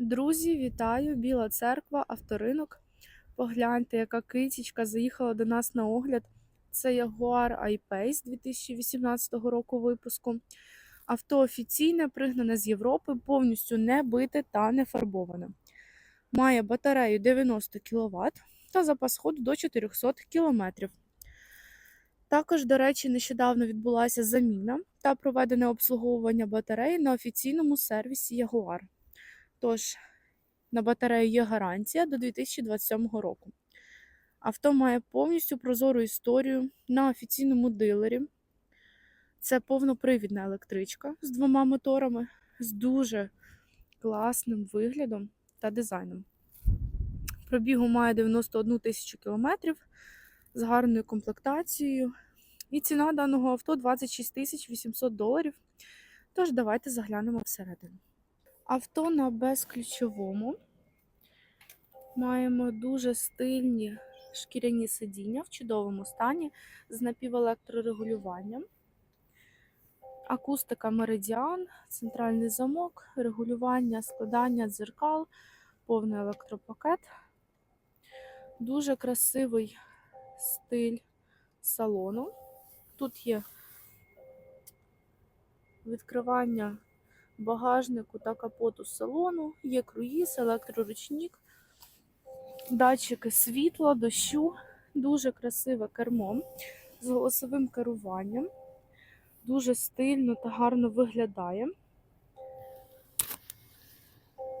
Друзі, вітаю! Біла церква, авторинок. Погляньте, яка китічка заїхала до нас на огляд. Це Jaguar I-Pace 2018 року випуску. Авто офіційне, пригнане з Європи, повністю не бите та не фарбоване. Має батарею 90 кВт та запас ходу до 400 км. Також, до речі, нещодавно відбулася заміна та проведене обслуговування батареї на офіційному сервісі Jaguar. Тож, на батарею є гарантія до 2027 року. Авто має повністю прозору історію на офіційному дилері. Це повнопривідна електричка з двома моторами, з дуже класним виглядом та дизайном. Пробігу має 91 тисячу кілометрів з гарною комплектацією. І ціна даного авто 26 тисяч 800 доларів. Тож давайте заглянемо всередину. Авто на безключовому. Маємо дуже стильні шкіряні сидіння в чудовому стані з напівелектрорегулюванням. Акустика меридіан, центральний замок, регулювання, складання дзеркал, повний електропакет. Дуже красивий стиль салону. Тут є відкривання багажнику та капоту салону, є круїз, електроручник, датчики світла, дощу, дуже красиве кермо з голосовим керуванням, дуже стильно та гарно виглядає.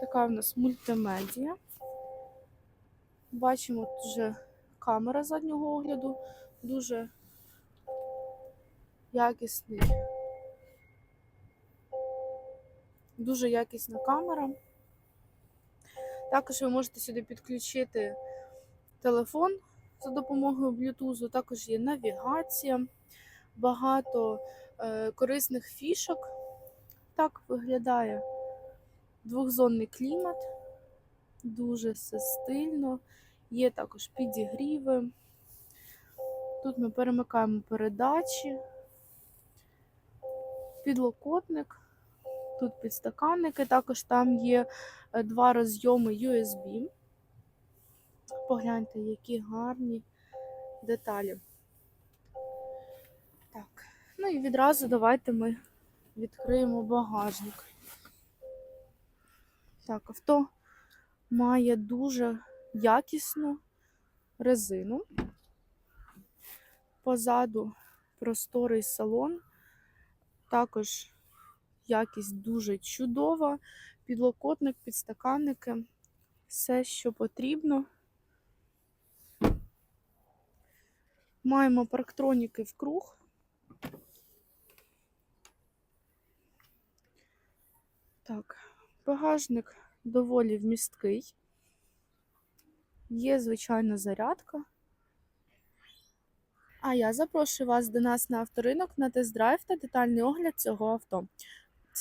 Така в нас мультимедія. Бачимо тут вже камера заднього огляду, дуже якісний. Дуже якісна камера. Також ви можете сюди підключити телефон за допомогою Bluetooth. Також є навігація, багато е, корисних фішок. Так виглядає двохзонний клімат, дуже все стильно. Є також підігріви. Тут ми перемикаємо передачі, підлокотник. Тут підстаканники, також там є е, два розйоми USB. Погляньте, які гарні деталі. Так, ну і відразу давайте ми відкриємо багажник. Так, авто має дуже якісну резину. Позаду просторий салон. Також якість дуже чудова. Підлокотник, підстаканники, все, що потрібно. Маємо парктроніки в круг. Так, багажник доволі вмісткий. Є, звичайно, зарядка. А я запрошую вас до нас на авторинок на тест-драйв та детальний огляд цього авто.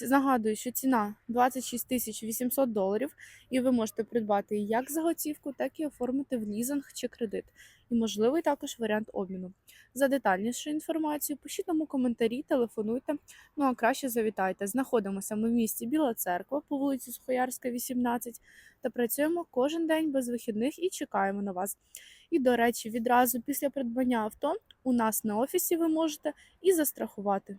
Нагадую, що ціна 26 тисяч 800 доларів, і ви можете придбати як за готівку, так і оформити в лізинг чи кредит. І можливий також варіант обміну. За детальнішу інформацію пишіть нам у коментарі, телефонуйте, ну а краще завітайте. Знаходимося ми в місті Біла Церква по вулиці Сухоярська, 18 та працюємо кожен день без вихідних і чекаємо на вас. І, до речі, відразу після придбання авто у нас на офісі ви можете і застрахувати.